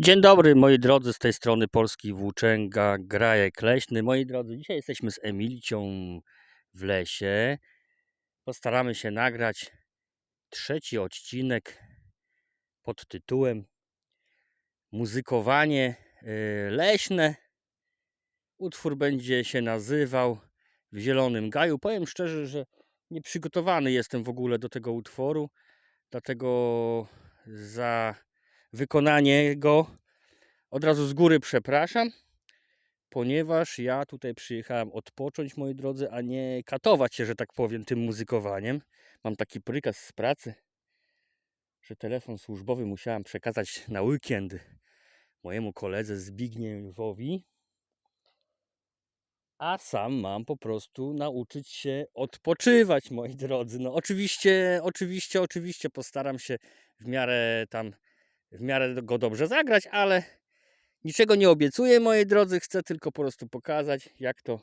Dzień dobry moi drodzy, z tej strony Polski Włóczęga, Grajek Leśny. Moi drodzy, dzisiaj jesteśmy z Emilcią w lesie. Postaramy się nagrać trzeci odcinek pod tytułem Muzykowanie y, leśne. Utwór będzie się nazywał W Zielonym Gaju. Powiem szczerze, że nie przygotowany jestem w ogóle do tego utworu, dlatego za wykonanie go od razu z góry przepraszam, ponieważ ja tutaj przyjechałem odpocząć, moi drodzy, a nie katować się, że tak powiem, tym muzykowaniem. Mam taki prykaz z pracy, że telefon służbowy musiałem przekazać na weekend mojemu koledze Zbigniewowi, a sam mam po prostu nauczyć się odpoczywać, moi drodzy. No oczywiście, oczywiście, oczywiście postaram się w miarę tam, w miarę go dobrze zagrać, ale niczego nie obiecuję, moi drodzy. Chcę tylko po prostu pokazać, jak to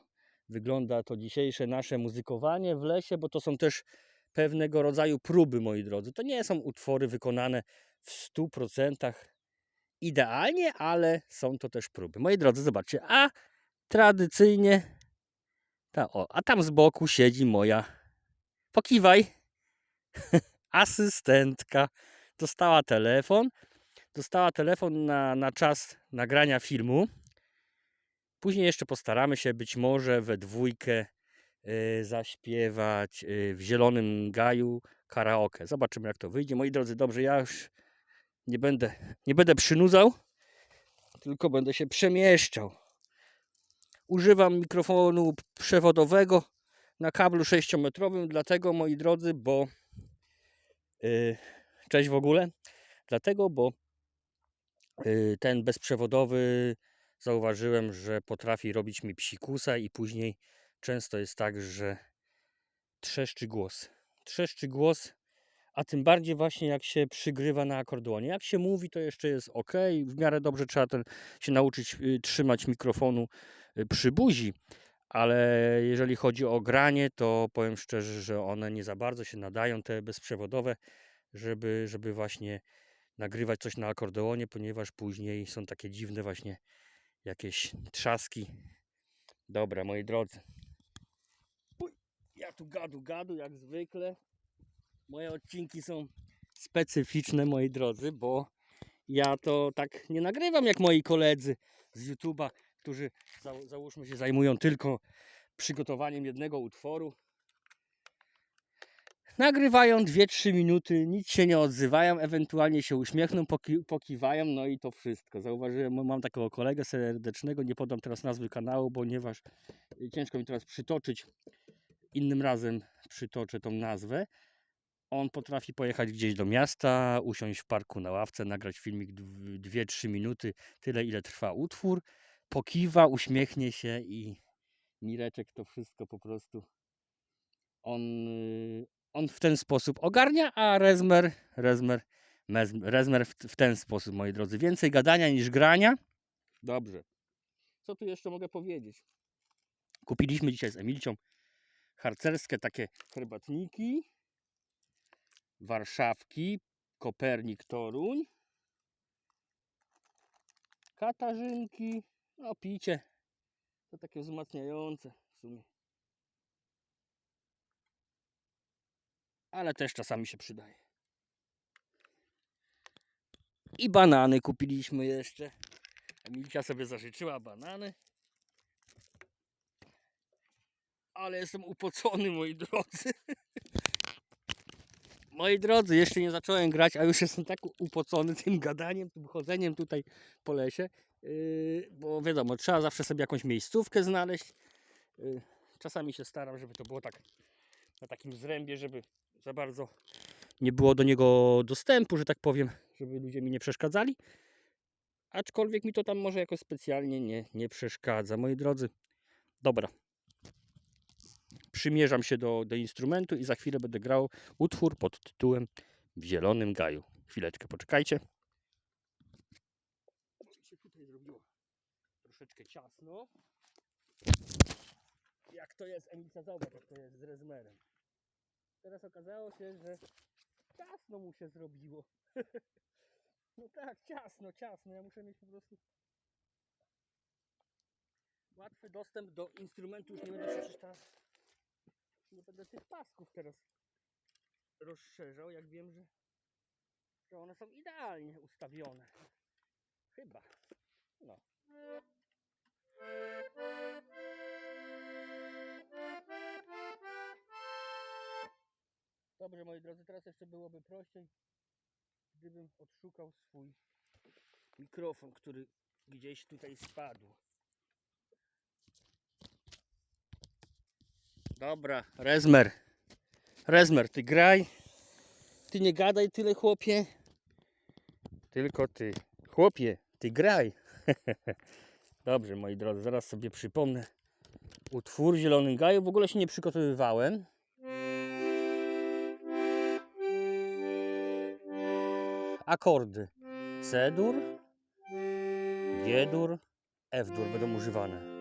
wygląda to dzisiejsze nasze muzykowanie w lesie, bo to są też pewnego rodzaju próby, moi drodzy. To nie są utwory wykonane w 100% idealnie, ale są to też próby. Moi drodzy, zobaczcie, a tradycyjnie ta, o, a tam z boku siedzi moja pokiwaj asystentka. Dostała telefon. Dostała telefon na, na czas nagrania filmu. Później jeszcze postaramy się być może we dwójkę y, zaśpiewać y, w Zielonym Gaju karaoke. Zobaczymy jak to wyjdzie. Moi drodzy, dobrze, ja już nie będę, nie będę przynudzał, tylko będę się przemieszczał. Używam mikrofonu przewodowego na kablu 6-metrowym, dlatego moi drodzy, bo yy, cześć w ogóle, dlatego, bo ten bezprzewodowy zauważyłem, że potrafi robić mi psikusa i później często jest tak, że trzeszczy głos. Trzeszczy głos, a tym bardziej właśnie jak się przygrywa na akordeonie. Jak się mówi, to jeszcze jest ok, w miarę dobrze trzeba ten, się nauczyć y, trzymać mikrofonu y, przy buzi, ale jeżeli chodzi o granie, to powiem szczerze, że one nie za bardzo się nadają, te bezprzewodowe, żeby, żeby właśnie nagrywać coś na akordeonie, ponieważ później są takie dziwne właśnie jakieś trzaski. Dobra, moi drodzy. Uj, ja tu gadu gadu jak zwykle. Moje odcinki są specyficzne, moi drodzy, bo ja to tak nie nagrywam jak moi koledzy z YouTube'a, którzy za, załóżmy się zajmują tylko przygotowaniem jednego utworu. Nagrywają 2-3 minuty, nic się nie odzywają, ewentualnie się uśmiechną, poki, pokiwają, no i to wszystko. Zauważyłem, mam takiego kolegę serdecznego, nie podam teraz nazwy kanału, ponieważ ciężko mi teraz przytoczyć. Innym razem przytoczę tą nazwę. On potrafi pojechać gdzieś do miasta, usiąść w parku na ławce, nagrać filmik 2-3 minuty, tyle ile trwa utwór, pokiwa, uśmiechnie się i Mireczek to wszystko po prostu on, y, on w ten sposób ogarnia, a Rezmer, Rezmer, Rezmer w ten sposób, moi drodzy. Więcej gadania niż grania. Dobrze. Co tu jeszcze mogę powiedzieć? Kupiliśmy dzisiaj z Emilcią harcerskie takie herbatniki. Warszawki, Kopernik, Toruń, Katarzynki, no picie, to takie wzmacniające w sumie. Ale też czasami się przydaje. I banany kupiliśmy jeszcze. Emilcia sobie zażyczyła banany. Ale jestem upocony, moi drodzy. Moi drodzy, jeszcze nie zacząłem grać, a już jestem tak upocony tym gadaniem, tym chodzeniem tutaj po lesie. Yy, bo wiadomo, trzeba zawsze sobie jakąś miejscówkę znaleźć. Yy, czasami się staram, żeby to było tak na takim zrębie, żeby za bardzo nie było do niego dostępu, że tak powiem, żeby ludzie mi nie przeszkadzali. Aczkolwiek mi to tam może jakoś specjalnie nie, nie przeszkadza. Moi drodzy, dobra. Przymierzam się do, do instrumentu i za chwilę będę grał utwór pod tytułem W Zielonym Gaju. Chwileczkę, poczekajcie. Troszeczkę ciasno. Jak to jest, Emilka, zobacz, jak to jest z rezmerem. Teraz okazało się, że ciasno mu się zrobiło. No tak, ciasno, ciasno. Ja muszę mieć po prostu łatwy dostęp do instrumentu. Już nie będę przecież teraz nie będę tych pasków teraz rozszerzał, jak wiem, że, że one są idealnie ustawione. Chyba. No. Dobrze, moi drodzy, teraz jeszcze byłoby prościej, gdybym odszukał swój mikrofon, który gdzieś tutaj spadł. Dobra, Rezmer. Rezmer, ty graj. Ty nie gadaj tyle, chłopie. Tylko ty. Chłopie, ty graj. Dobrze, moi drodzy, zaraz sobie przypomnę. Utwór Zielony Gaju. W ogóle się nie przygotowywałem. Akordy. C-dur, G-dur, F-dur będą używane.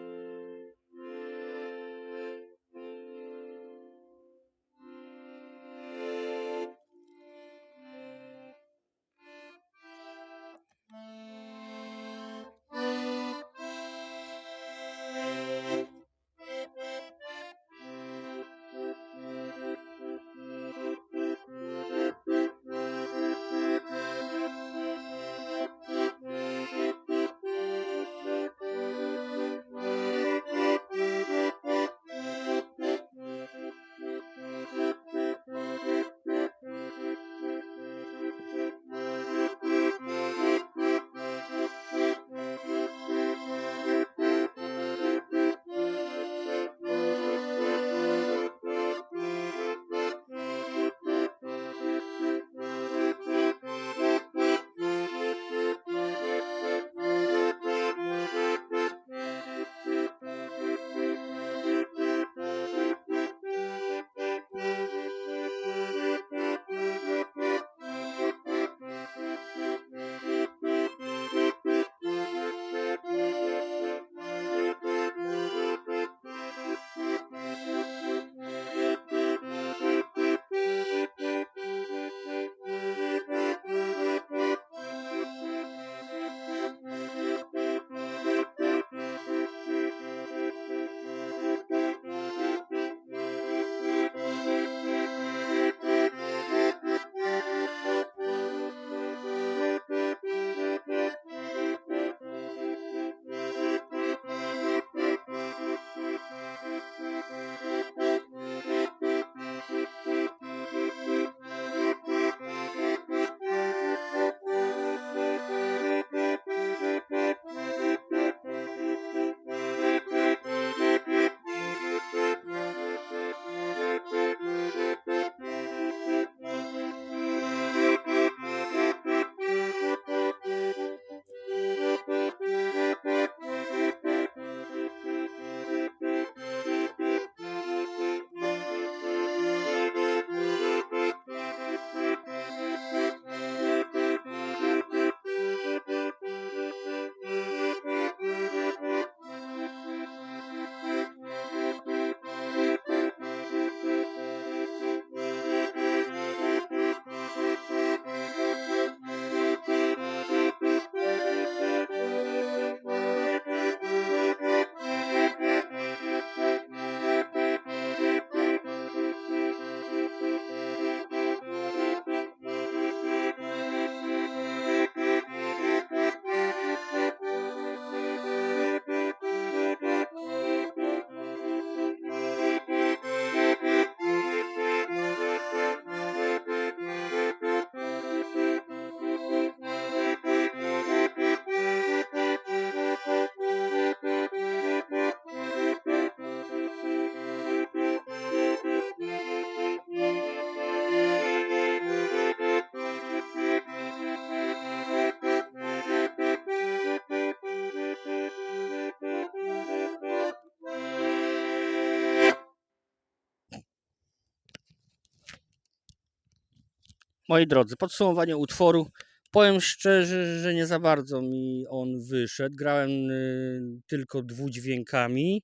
Moi drodzy, podsumowanie utworu. Powiem szczerze, że nie za bardzo mi on wyszedł. Grałem y, tylko dwudźwiękami.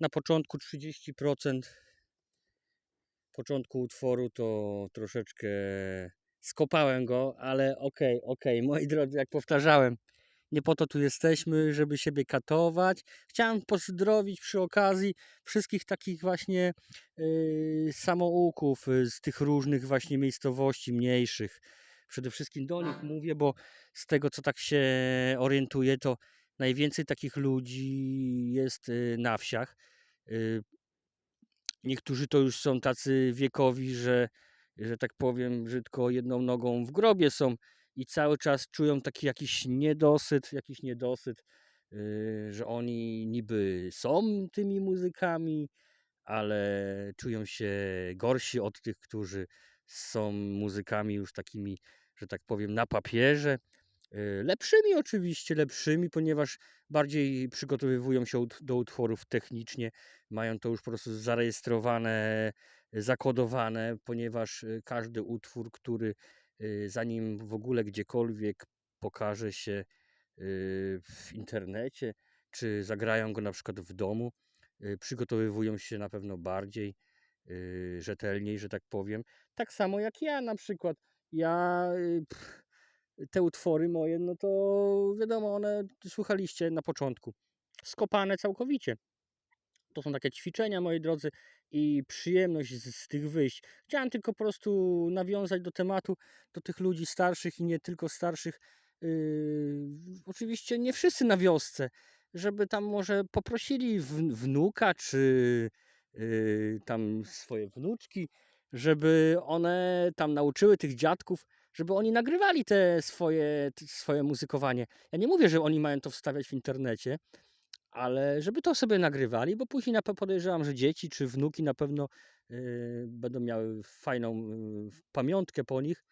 Na początku 30% początku utworu to troszeczkę skopałem go, ale okej, okej, moi drodzy, jak powtarzałem, nie po to tu jesteśmy, żeby siebie katować. Chciałem pozdrowić przy okazji wszystkich takich właśnie yy, samouków y, z tych różnych właśnie miejscowości mniejszych. Przede wszystkim do nich mówię, bo z tego co tak się orientuję, to najwięcej takich ludzi jest y, na wsiach. Y, Niektórzy to już są tacy wiekowi, że, że tak powiem brzydko, jedną nogą w grobie są i cały czas czują taki jakiś niedosyt, jakiś niedosyt, yy, że oni niby są tymi muzykami, ale czują się gorsi od tych, którzy są muzykami już takimi, że tak powiem, na papierze. Yy, Lepszymi oczywiście, lepszymi, ponieważ bardziej przygotowywują się do utworów technicznie, mają to już po prostu zarejestrowane, zakodowane, ponieważ y, każdy utwór, który y, zanim w ogóle gdziekolwiek pokaże się y, w internecie, czy zagrają go na przykład w domu, y, przygotowywują się na pewno bardziej y, rzetelniej, że tak powiem. Tak samo jak ja na przykład. Ja y, pff, te utwory moje, no to wiadomo, one słuchaliście na początku. Skopane całkowicie. To są takie ćwiczenia, moi drodzy, i przyjemność z, z tych wyjść. Chciałem tylko po prostu nawiązać do tematu, do tych ludzi starszych i nie tylko starszych. Yy, oczywiście nie wszyscy na wiosce, żeby tam może poprosili wnuka czy yy, tam swoje wnuczki, żeby one tam nauczyły tych dziadków, żeby oni nagrywali te swoje, te swoje muzykowanie. Ja nie mówię, że oni mają to wstawiać w internecie, ale żeby to sobie nagrywali, bo później na pe podejrzewam, że dzieci czy wnuki na pewno, yy, będą miały fajną, yy, pamiątkę po nich.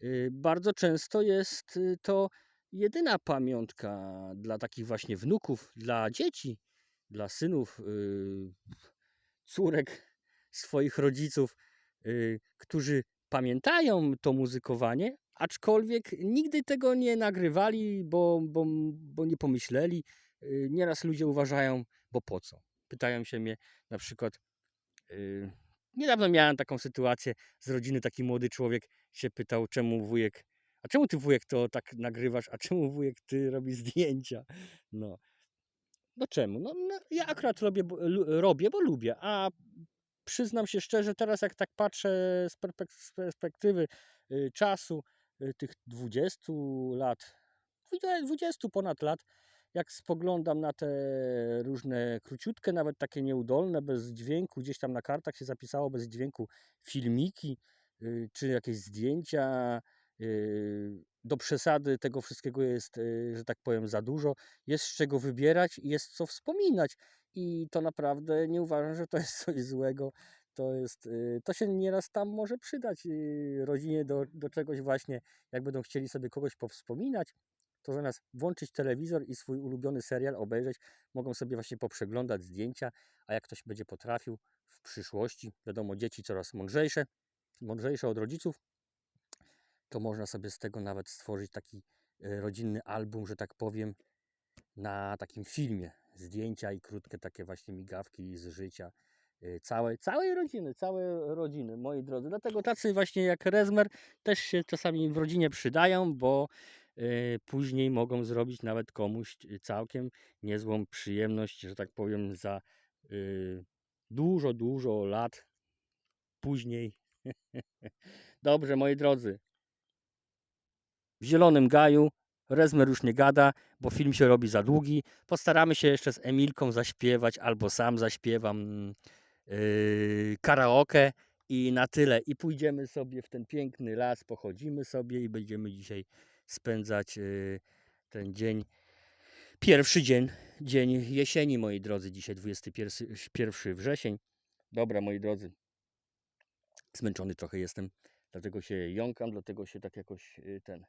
Yy, bardzo często jest, y, to jedyna pamiątka dla takich właśnie wnuków, dla dzieci, dla synów, córek swoich rodziców, którzy pamiętają to muzykowanie, aczkolwiek nigdy tego nie nagrywali, bo bo bo nie pomyśleli. Yy, nieraz ludzie uważają, bo po co? Pytają się mnie na przykład, yy, niedawno miałem taką sytuację z rodziny, taki młody człowiek się pytał, czemu wujek, a czemu ty wujek to tak nagrywasz, a czemu wujek ty robisz zdjęcia? No. No czemu? No, no ja akurat robię, bo, robię, bo lubię, a przyznam się szczerze, teraz jak tak patrzę z perspektywy y, czasu, y, tych 20 lat, 20 ponad lat, jak spoglądam na te różne króciutkie, nawet takie nieudolne, bez dźwięku, gdzieś tam na kartach się zapisało bez dźwięku filmiki, y, czy jakieś zdjęcia, y, do przesady tego wszystkiego jest, y, że tak powiem, za dużo. Jest z czego wybierać i jest co wspominać. I to naprawdę nie uważam, że to jest coś złego. To jest, to się nieraz tam może przydać rodzinie do, do czegoś właśnie, jak będą chcieli sobie kogoś powspominać, to zamiast włączyć telewizor i swój ulubiony serial obejrzeć, mogą sobie właśnie poprzeglądać zdjęcia, a jak ktoś będzie potrafił w przyszłości, wiadomo, dzieci coraz mądrzejsze, mądrzejsze od rodziców, to można sobie z tego nawet stworzyć taki y, rodzinny album, że tak powiem, na takim filmie. Zdjęcia i krótkie takie właśnie migawki z życia y, całej, całej rodziny, całej rodziny, moi drodzy. Dlatego tacy właśnie jak Rezmer też się czasami w rodzinie przydają, bo później mogą zrobić nawet komuś y, całkiem niezłą przyjemność, że tak powiem, za y, dużo, dużo lat później. Dobrze, moi drodzy. W Zielonym Gaju Rezmer już nie gada, bo film się robi za długi. Postaramy się jeszcze z Emilką zaśpiewać, albo sam zaśpiewam yy, karaoke i na tyle. I pójdziemy sobie w ten piękny las, pochodzimy sobie i będziemy dzisiaj spędzać yy, ten dzień. Pierwszy dzień, dzień jesieni, moi drodzy. Dzisiaj 21 1 wrzesień. Dobra, moi drodzy. Zmęczony trochę jestem, dlatego się jąkam, dlatego się tak jakoś yy, ten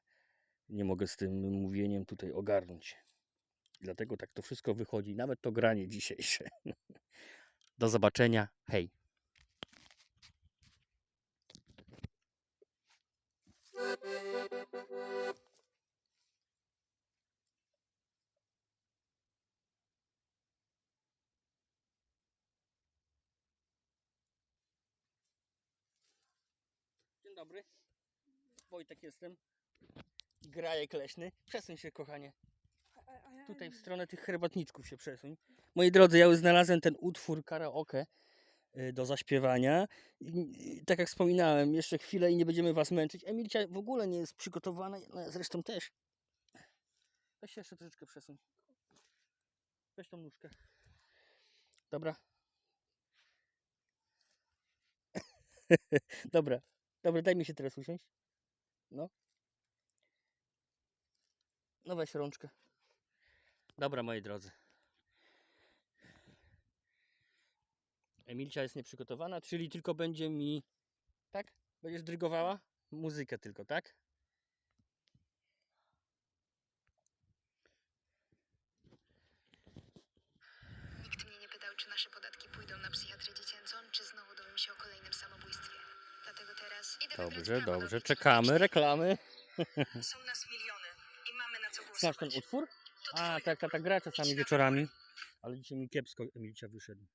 nie mogę z tym mówieniem tutaj ogarnąć. Dlatego tak to wszystko wychodzi, nawet to granie dzisiejsze. Do zobaczenia. Hej. Dobry. Wojtek jestem. Grajek leśny. Przesuń się, kochanie. Tutaj w stronę tych herbatniczków się przesuń. Moi drodzy, ja już znalazłem ten utwór karaoke y, do zaśpiewania. I, i, tak jak wspominałem, jeszcze chwilę i nie będziemy was męczyć. Emilcia w ogóle nie jest przygotowana, no, zresztą też. Weź się jeszcze troszeczkę przesuń. Weź tą nóżkę. Dobra. Dobra. Dobra, daj mi się teraz usiąść. No. No weź rączkę. Dobra, moi drodzy. Emilcia jest nieprzygotowana, czyli tylko będzie mi. Tak? Będziesz drygowała? Muzykę tylko, tak? Nikt mnie nie pytał, czy nasze podatki pójdą na psychiatrię dziecięcą, czy znowu dowiem się o kolejnym samobójstwie. Dlatego teraz idę wybrać Dobrze, dobrze. Czekamy, reklamy. Są nas miliony i mamy na co Znasz głosować. ten utwór? A, tak, tak, tak, gra czasami wieczorami. Ale dzisiaj mi kiepsko Emilcia wyszedł.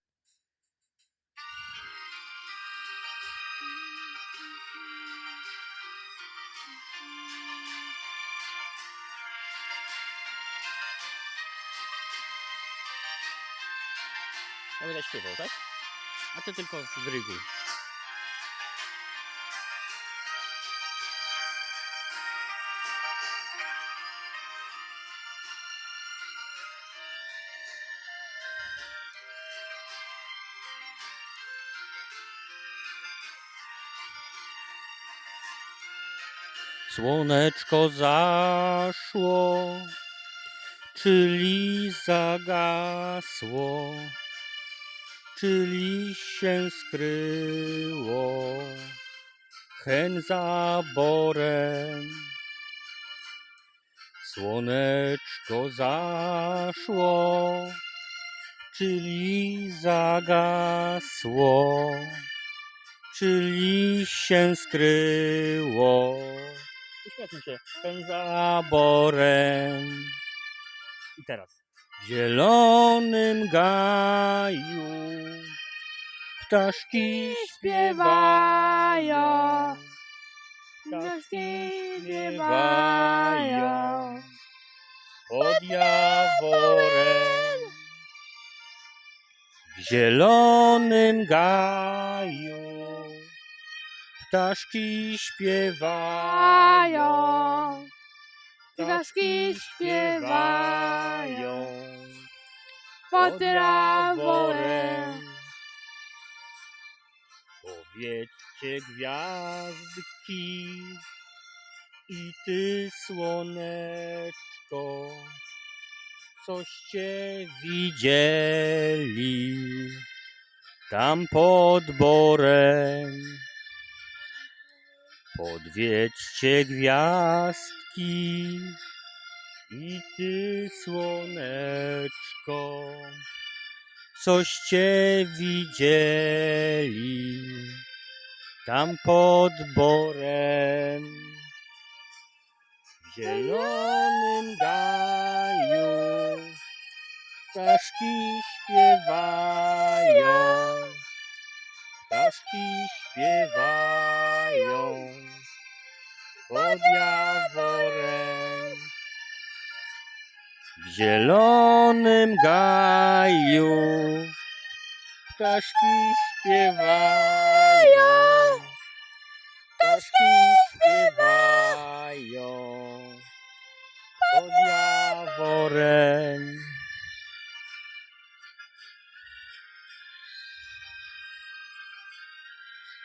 Ja będę śpiewał, tak? A ty tylko dryguj. Słoneczko zaszło, czyli zagasło, czyli się skryło hen za borem. Słoneczko zaszło, czyli zagasło, czyli się skryło. Uśmiechnij się. Za borem. I teraz. W zielonym gaju ptaszki śpiewają. Ptaszki śpiewają pod jaworem. W zielonym gaju ptaszki śpiewają. Ptaszki śpiewają pod jaworem. Powiedzcie gwiazdki i ty słoneczko, coście widzieli tam pod borem. Podwiedźcie gwiazdki i ty słoneczko, coście widzieli tam pod borem. W zielonym gaju ptaszki śpiewają, ptaszki śpiewają pod jaworem. W zielonym gaju ptaszki śpiewają, ptaszki śpiewają pod jaworem.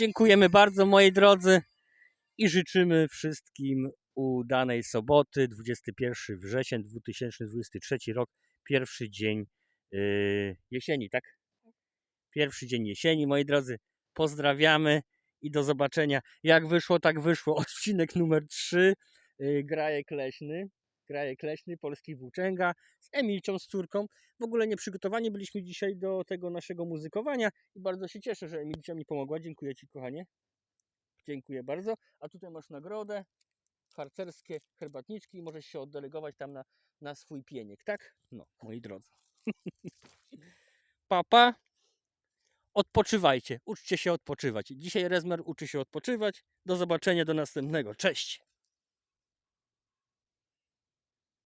Dziękujemy bardzo moi drodzy i życzymy wszystkim udanej soboty, 21 wrzesień 2023 rok, pierwszy dzień yy, jesieni, tak? Pierwszy dzień jesieni, moi drodzy, pozdrawiamy i do zobaczenia. Jak wyszło, tak wyszło. Odcinek numer 3. Yy, Grajek Leśny. Grajek Leśny, Polski Włóczęga z Emilcią, z córką. W ogóle nie przygotowani byliśmy dzisiaj do tego naszego muzykowania i bardzo się cieszę, że Emilcia mi pomogła. Dziękuję Ci, kochanie. Dziękuję bardzo. A tutaj masz nagrodę, harcerskie herbatniczki i możesz się oddelegować tam na, na swój pieniek, tak? No, moi drodzy. Papa, odpoczywajcie, uczcie się odpoczywać. Dzisiaj Rezmer uczy się odpoczywać. Do zobaczenia, do następnego. Cześć!